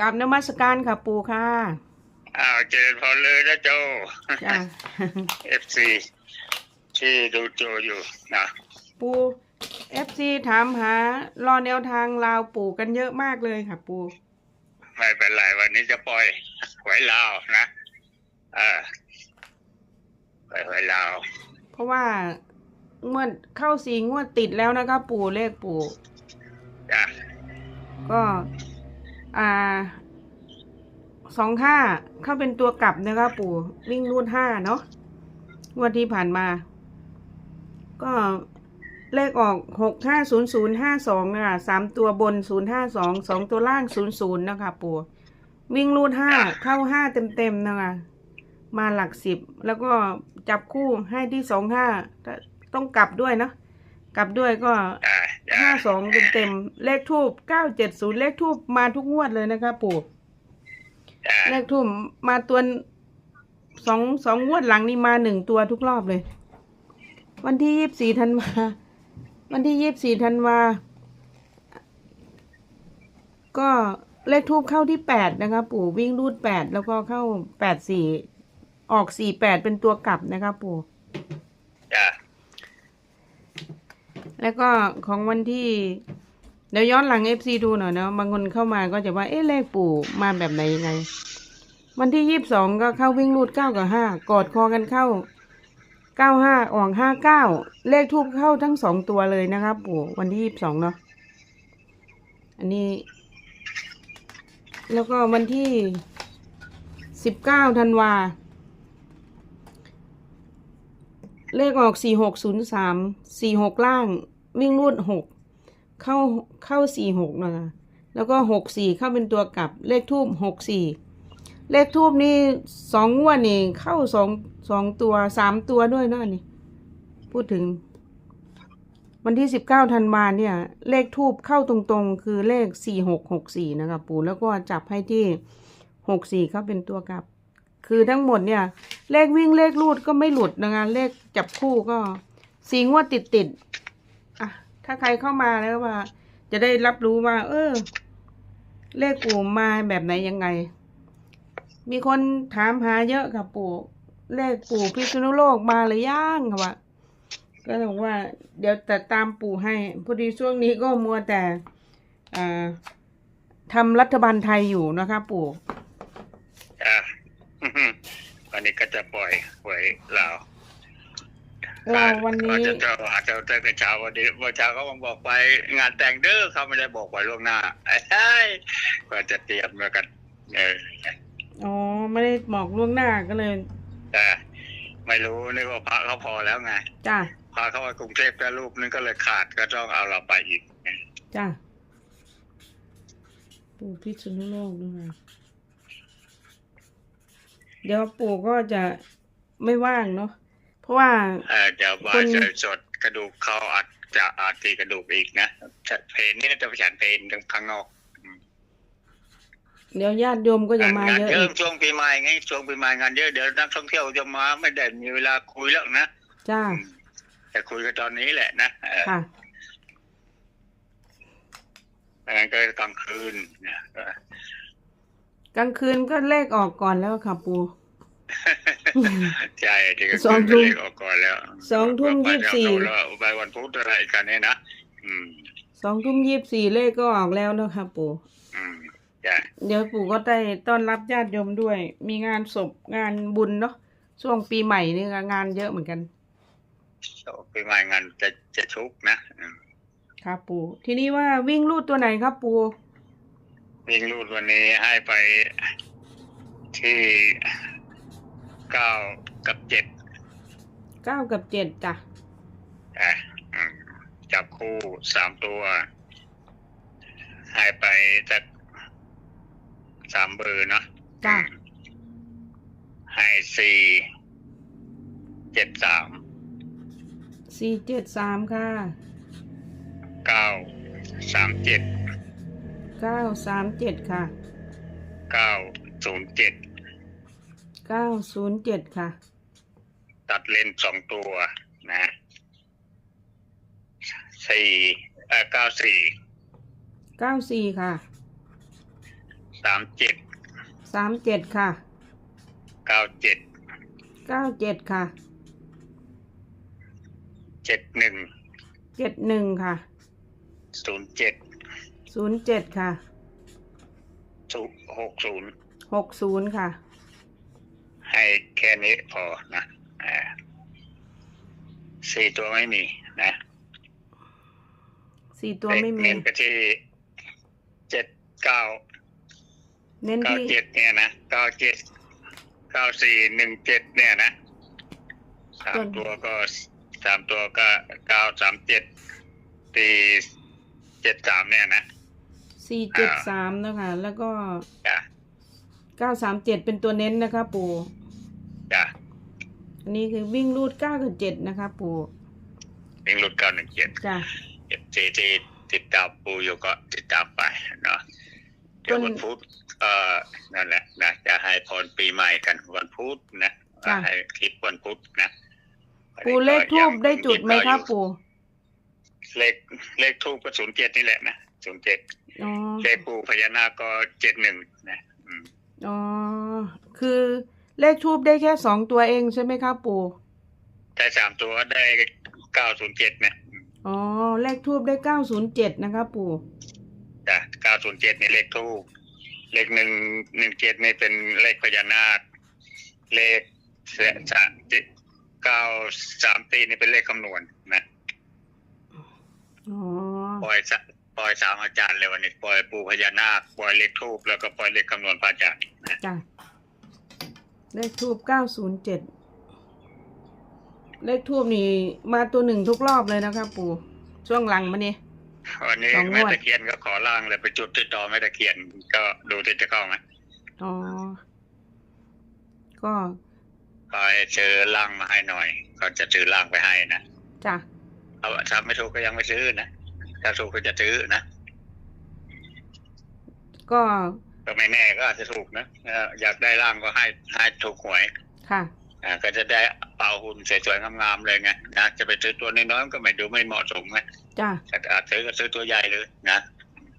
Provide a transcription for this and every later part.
กับนมัสการค่ะปู่ค่ะอ้าวเจริญพรเลยนะโจจ้าเอฟซีที่ดูโจอยู่นะปู่เอฟซีถามหารอแนวทางลาวปู่กันเยอะมากเลยค่ะ ปู่ไม่เป็นไรวันนี้จะปล่อยหวยลาวนะเออปล่อยหวยลาว เพราะว่างวดเข้าสี่งวดติดแล้วนะคะ ปู่เลขปู่จ้ะก็ อ่าสองห้าเข้าเป็นตัวกลับนะคะปู่วิ่งรูดห้าเนาะงวดที่ผ่านมา ก็เลขออกหกห้าศูนย์ศูนย์ห้าสองนะคะสามตัวบนศูนย์ห้าสองสองตัวล่างศูนย์ศูนย์นะคะปู่วิ่งรูดห้าเข้าห้าเต็มเต็มๆนะคะมาหลักสิบแล้วก็จับคู่ให้ที่สองห้าต้องกลับด้วยเนาะกลับด้วยก็ ห้าสองเต็มเต็มๆเลขทูบเก้าเจ็ดศูนย์เลขทูบมาทุกงวดเลยนะคะปู่จ้ะเลขทูบมาตัวสองสองงวดหลังนี่มาหนึ่งตัวทุกรอบเลย วันที่ยี่สิบสี่ธันวาวันที่ยี่สิบสี่ธันวาก็เลขทูบเข้าที่แปดนะคะปู่วิ่งรูดแปดแล้วก็เข้าแปดสี่ออกสี่แปดเป็นตัวกลับนะคะปู่ จ้ะ แล้วก็ของวันที่เดี๋ยวย้อนหลังเอฟซีดูหน่อยเนาะบางคนเข้ามาก็จะว่าเอ๊ะเลขปู่มาแบบไหนยังไง วันที่ยี่สิบสองก็เข้าวิ่งรูดเก้ากับห้ากอดคอกันเข้าเก้าห้าออกห้าเก้าเลขทูบเข้าทั้งสองตัวเลยนะครับปู่วันที่ยี่สิบสองเนาะอันนี้ แล้วก็วันที่สิบเก้าธันวาเลขออกสี่หกศูนย์สามสี่หกล่าง วิ่งรูดหกเข้าเข้าสี่หกนะคะแล้วก็หกสี่เข้าเป็นตัวกลับเลขทูบหกสี่เลขทูบนี่สองงวดนี่เข้าสองสองตัวสามตัวด้วยเนอะนี่ พูดถึง วันที่สิบเก้าธันวาเนี่ย เลขทูบเข้าตรงๆ คือเลขสี่หกหกสี่นะคะปู่แล้วก็จับให้ที่หกสี่เข้าเป็นตัวกลับ คือทั้งหมดเนี่ย เลขวิ่งเลขลูดก็ไม่หลุดนะคะเลขจับคู่ก็สี่งวดติดติด ถ้าใครเข้ามาแล้วว่า จะได้รับรู้ว่า เออ เลขปู่มาแบบไหนยังไง มีคนถามหาเยอะค่ะปู่ เลขปู่พิษณุโลกมาหรือยังค่ะว่าก็บอกว่า เดี๋ยวแต่ตามปู่ให้พอดีช่วงนี้ก็มัวแต่ทำรัฐบาลไทยอยู่นะคะปู่จ้ะวันนี้ก็จะปล่อยหวยลาว เราวันนี้อาจจะเจออาจจะเจอกันเช้าวันนี้วันเช้าเขาบอกไป งานแต่งเด้อเขาไม่ได้บอกไว้ล่วงหน้าเอ้ยก็จะเตรียมแล้วกันเอออ๋อไม่ได้บอกล่วงหน้าก็เลยแต่ไม่รู้นึกว่าพระเขาพอแล้วไงจ้าพาเข้ามากรุงเทพแต่รูปนึงก็เลยขาดก็ต้องเอาเราไปอีกจ้าปู่พิษณุโลกด้วยนะเดี๋ยวปู่ก็จะไม่ว่างเนาะเพ ราะว่าเออเดี๋ยวว่าคนจะสดกระดูกเขาอาจจะอาจตีกระดูกอีกนะเพนนี่น่าจะไปฉันเพนข้างนอก เดี๋ยวญาติโยมก็จะมางานเยอะเยอีอะกช่วงปีใหม่ไงช่วงปีใหม่งานเยอะเดี๋ยวนักท่องเที่ยวจะมาไม่ได้มีเวลาคุยแล้วนะจ้าแต่คุยกันตอนนี้แหละนะเออค่ะงั้นก็กลางคืนนะเออกลางคืนก็เลขออกก่อนแล้วค่ะปู่ ใช่ที่ก็สองคุยทุ่มกันเลขออกก่อนแล้วสองทุ่มไปยี่สิบสี่แล้วไปวันพุธอะไรกันเนี่ยนะอืมสองทุ่มยี่สิบสี่เลขก็ออกแล้วเนาะค่ะปู่อืมใช่เดี๋ยวปู่ก็ได้ต้อนรับญาติโยมด้วย มีงานศพงานบุญเนาะช่วงปีใหม่นี่ก็งานเยอะเหมือนกันปีใหม่งานจะจะชุกนะอืมครับปู่ทีนี้ว่าวิ่งลูดตัวไหนครับปู่วิ่งรูดวันนี้ให้ไปที่ เก้ากับเจ็ดเก้ากับเจ็ดจ้ะอะอืมจับคู่สามตัวให้ไปสักสามเบอร์เนาะจ้ะอืมให้สี่เจ็ดสามสี่เจ็ดสามค่ะเก้าสามเจ็ดเก้าสามเจ็ดค่ะเก้าศูนย์เจ็ด เก้าศูนย์เจ็ดค่ะ ตัดเลนสองตัวนะสี่เอ่อเก้าสี่เก้าสี่ค่ะสามเจ็ดสามเจ็ดค่ะเก้าเจ็ดเก้าเจ็ดค่ะเจ็ดหนึ่งเจ็ดหนึ่งค่ะศูนย์เจ็ดศูนย์เจ็ดค่ะศูนย์หกศูนย์หกศูนย์ค่ะ ให้แค่นี้พอนะอ่าสี่ตัวไม่มีนะสี่ตัวไม่มีเน้นไปที่เจ็ดเก้าเน้นเก้าที่เจ็ดเนี่ยนะเก้าเจ็ดเก้าสี่หนึ่งเจ็ดเนี่ยนะสามตัวก็สามตัวก็เก้าสามเจ็ดตีเจ็ดสามเนี่ยนะสี่เจ็ดสามนะคะแล้วก็จ้ะเก้าสามเจ็ดเป็นตัวเน้นนะคะ ปู่จ้ะ อันนี้คือวิ่งรูดเก้ากับเจ็ดนะคะ ปู่ลิงก์รุดเก้าหนึ่งเจ็ดจ้ะที่ที่ติดตามปูอยู่ก็ติดตามไปเนาะเดี๋ยวต้นวันพุธเอ่อนั่นแหละนะจะให้พรปีใหม่กันวันพุธนะจ้ะให้คลิปวันพุธนะปู่เลขทูบได้จุดไหมคะปู่เลขเลขทูบก็ศูนย์เจ็ดนี่แหละนะศูนย์เจ็ดอ๋อเลขปูพญานาคก็เจ็ดหนึ่งนะอืมอ๋อคือ เลขทูบได้แค่สองตัวเองใช่ไหมคะปู่แต่สามตัวได้เก้าศูนย์เจ็ดนะอืมอ๋อเลขทูบได้เก้าศูนย์เจ็ดนะคะปู่จ้ะเก้าศูนย์เจ็ดนี่เลขทูบเลขหนึ่งหนึ่งเจ็ดนี่เป็นเลขพญานาค เลขสามเก้าสามตีนี่เป็นเลขคำนวณนะอ๋อปล่อยสะปล่อยสามอาจารย์เลยวันนี้ปล่อยปูพญานาคปล่อยเลขทูบแล้วก็ปล่อยเลขคำนวณพระอาจารย์นะจ้ะ เลขทูบเก้าศูนย์เจ็ดเลขทูบนี่มาตัวหนึ่งทุกรอบเลยนะคะปู่ช่วงหลังมานี่วันนี้สองงวด แม่ตะเคียนก็ขอล่างเลยไปจุดที่ต่อแม่ตะเคียนก็ดูที่จะเข้าไหมอ๋อ ก็ก็ให้เจอล่างมาให้หน่อย ก็จะซื้อล่างไปให้นะจ้ะเอาถ้าไม่ถูกก็ยังไม่ซื้อนะถ้าถูกก็จะซื้อนะก็ ก็ไม่แน่ก็อาจจะถูกนะเอ่ออยากได้ล่างก็ให้ให้ถูกหวย ค่ะอ่าก็จะได้เป่าหุ่นสวยๆงามๆเลยไงนะจะไปซื้อตัวน้อยๆมันก็ไม่ดูไม่เหมาะสมไงจ้ะแต่อาจซื้อก็ซื้อตัวใหญ่เลยนะ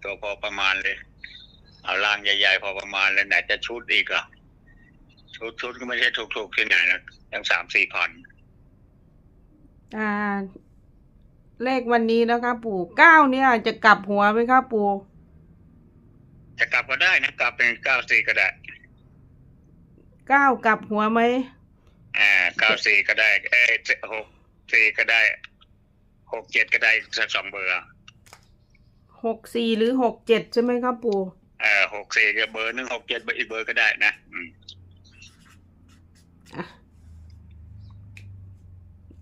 ตัวพอประมาณเลย เอาล่างใหญ่ๆพอประมาณเลยไหนจะชุดอีกเหรอะชุดชุดก็ไม่ใช่ถูกๆที่ไหนนะยังสามสี่พันอ่า เลขวันนี้นะคะ ปู่เก้าเนี่ยจะกลับหัวไหมคะปู่ จะกลับก็ได้นะกลับเป็นเก้าสี่ก็ได้เก้ากลับหัวไหมอ่าเก้าสี่ก็ได้ เอ้ยหกสี่ก็ได้หกเจ็ดก็ได้สักสองเบอร์หกสี่หรือหกเจ็ดใช่ไหมคะปู่เอ่อหกสี่ก็เบอร์หนึ่งหกเจ็ดเบอร์อีกเบอร์ก็ได้นะอืมอะ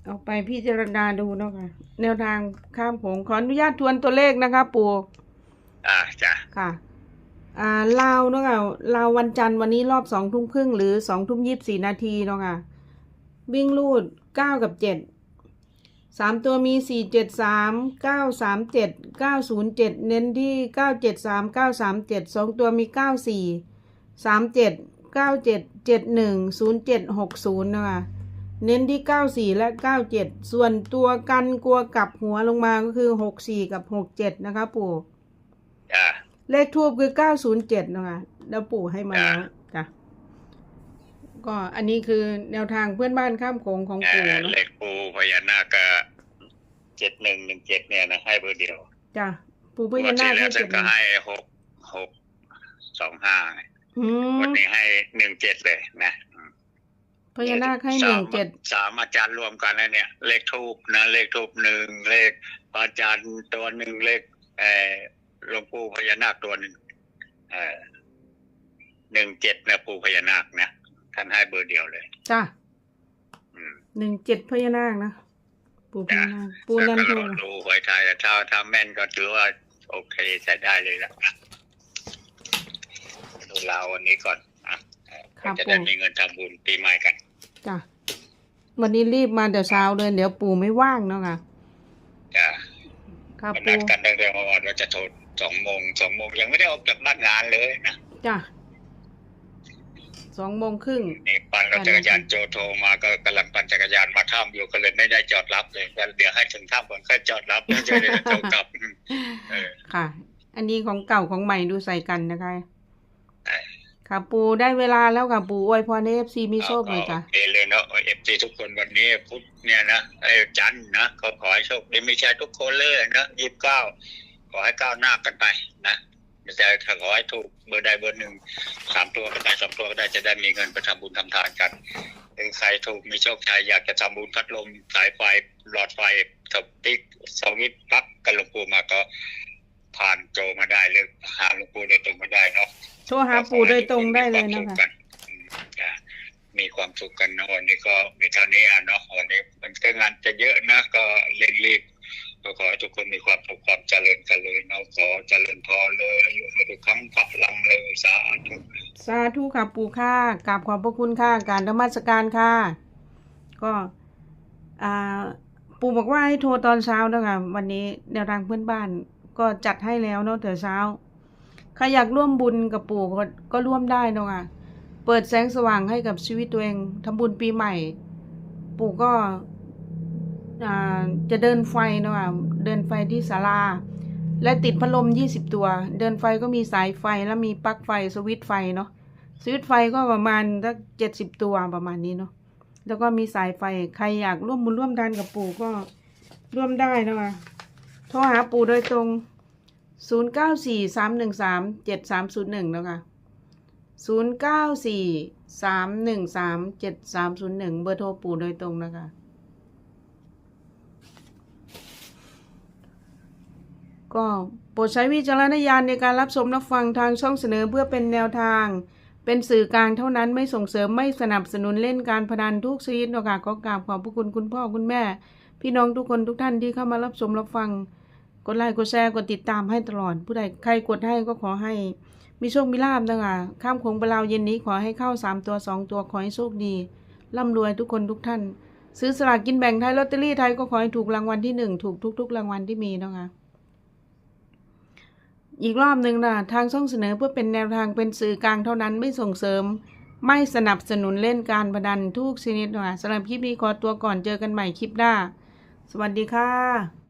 เอาไปพิจารณาดูเนาะค่ะ แนวทางข้ามโขงขออนุญาตทวนตัวเลขนะคะ ปู่อ่าจ้ะค่ะอ่า ลาวเนาะค่ะลาววันจันทร์วันนี้รอบสองทุ่มครึ่งหรือสองทุ่มยี่สิบสี่นาทีเนาะค่ะวิ่งลูดเก้ากับเจ็ดสามตัวมีสี่เจ็ดสามเก้าสามเจ็ดเก้าศูนย์เจ็ดเน้นที่เก้าเจ็ดสามเก้าสามเจ็ดสองตัวมีเก้าสี่สามเจ็ดเก้าเจ็ดเจ็ดหนึ่งศูนย์เจ็ดหกศูนย์นะคะเน้นที่เก้าสี่และเก้าเจ็ดส่วนตัวกันกลัวกลับหัวลงมาก็คือหกสี่กับหกเจ็ดนะคะปู่จ้ะ เลขทูบคือ907นะคะแล้วปู่ให้มาแล้วจ้ะก็อันนี้คือแนวทางเพื่อนบ้านข้ามโขงของเอ่ปู่อเนาะเลขปูพญานาคก็เจ็ดหนึ่งหนึ่งเจ็ดเนี่ยนะให้เบอร์เดียวจ้ะปู่พงวญาดนาที่คแล้ให้วฉัเจ็นดก็ให้หกหกสองห้าอืงวดมนี้ให้หนึ่งเจ็ดเลยนะอืมพญานาคให้หสานึ่มงเจ็ดสามอาจารย์รวมกันแล้วเนี่ย เลขทูบนะ เลขทูบหนึ่งเลขพระอาจารย์ตัวหนึ่งเลขเออ หลวงปู่พญานาคตัวหนึ่งเออหนึ่งเจ็ดนะปู่พญานาคนะท่านให้เบอร์เดียวเลย จ้ะอืมหนึ่งเจ็ดพญานาคนะปู่พญานาคปู่แล้วนันก็โทรอดูหวยไทยแต่ถ้าถ้าแม่นก็ถือว่า โอเคใช้ได้เลยละดูเราวันนี้ก่อนอะครับจะได้ปู่มีเงินทำบุญปีใหม่กัน จ้ะวันนี้รีบมาแต่เช้าเลยเดี๋ยวปู่ไม่ว่างเนาะค่ะจ้ะครับนัปู่ดกันตั้งแต่เมื่อวานว่าจะโทร สองโมงสองโมงยังไม่ได้ออกจากบ้านงานเลยนะจ้ะสองโมงครึ่งนี่ปั่นรถจักรยานโจโทรมาก็กำลังปั่นจักรยานมาถ้ำอยู่ก็เลยไม่ได้จอดรับเลยก็เดี๋ยวให้ถึงถ้ำก่อนค่อยจอดรับแล้วจะได้โทรกลับเออค่ะ อันนี้ของเก่าของใหม่ดูใส่กันนะคะค่ะปูได้เวลาแล้วค่ะปูอวยพรให้เอฟซีมีโชคหน่อยจ้ะโอเคเลยเนาะเอฟซีทุกคนวันนี้พุธเนี่ยนะไอ้จันทร์นะก็ขอให้โชคดีไม่ใช่ทุกคนเลยนะยี่สิบเก้า ขอให้ก้าวหน้ากันไปนะไม่ใช่ขอให้ถูกเบอร์ใดเบอร์หนึ่งสามตัวก็ได้สองตัวก็ได้จะได้มีเงินไปทำบุญทำทานกันหรือใครถูกมีโชคชัยอยากจะทำบุญพัดลมสายไฟหลอดไฟสติ๊กสวิตช์ปลั๊กกันหลวงปู่มาก็ผ่านโจมาได้หรือหาหลวงปู่โดยตรงมาได้เนาะโทรหาปูโดยตรงได้เลยนะคะมีความสุขกันนะวันนี้ก็มีเท่านี้อะเนาะวันนี้มันก็งานจะเยอะนะก็เร่งรีบ ก็ขอให้ทุกคนมีความสุขความเจริญกันเลยเนาะขอเจริญพรเลยอายุให้ทุกครั้งพลังเลยสาธุสาธุค่ะปู่ค่ะกราบขอบพระคุณค่ะการธรรมสการค่ะ ก็อ่าปู่บอกว่าให้โทรตอนเช้านะคะวันนี้แนวทางเพื่อนบ้านก็จัดให้แล้วเนาะแต่เช้าใครอยากร่วมบุญกับปู่ก็ก็ร่วมได้เนาะค่ะเปิดแสงสว่างให้กับชีวิตตัวเองทำบุญปีใหม่ ปู่ก็ จะเดินไฟเนาะค่ะเดินไฟที่ศาลาและติดพัดลม 20 ตัว เดินไฟก็มีสายไฟแล้วมีปลั๊กไฟสวิตช์ไฟเนาะสวิตช์ไฟก็ประมาณสักเจ็ดสิบตัวประมาณนี้เนาะแล้วก็มีสายไฟใครอยากร่วมบุญร่วมทานกับปู่ก็ร่วมได้นะคะโทรหาปู่โดยตรง 0 9 4 3 1 3 7 3 0 1แล้วค่ะ0 9 4 3 1 3 7 3 0 1 เบอร์โทรปู่โดยตรงนะคะ ก็โปรดใช้วิจารณญาณในการรับชมรับฟังทางช่องเสนอเพื่อเป็นแนวทาง เป็นสื่อกลางเท่านั้นไม่ส่งเสริมไม่สนับสนุนเล่นการพนันทุกชนิดหรอกค่ะก็กราบขอบพระคุณคุณพ่อคุณแม่ พี่น้องทุกคนทุกท่านที่เข้ามารับชมรับฟัง กดไลค์กดแชร์กดติดตามให้ตลอด ผู้ใดใครกดให้ก็ขอให้มีโชคมีลาบนะคะข้ามโขงไปลาวเย็นนี้ขอให้เข้าสามตัวสองตัวขอให้โชคดีร่ำรวยทุกคนทุกท่าน ซื้อสลากกินแบ่งไทยลอตเตอรี่ไทยก็ขอให้ถูกรางวัลที่หนึ่งถูกทุกๆรางวัลที่มีนะคะ อีกรอบหนึ่งนะทางช่องเสนอเพื่อเป็นแนวทางเป็นสื่อกลางเท่านั้นไม่ส่งเสริม ไม่สนับสนุนเล่นการพนันทุกชนิดนะคะสำหรับคลิปนี้ขอตัวก่อนเจอกันใหม่คลิปหน้า สวัสดีค่ะ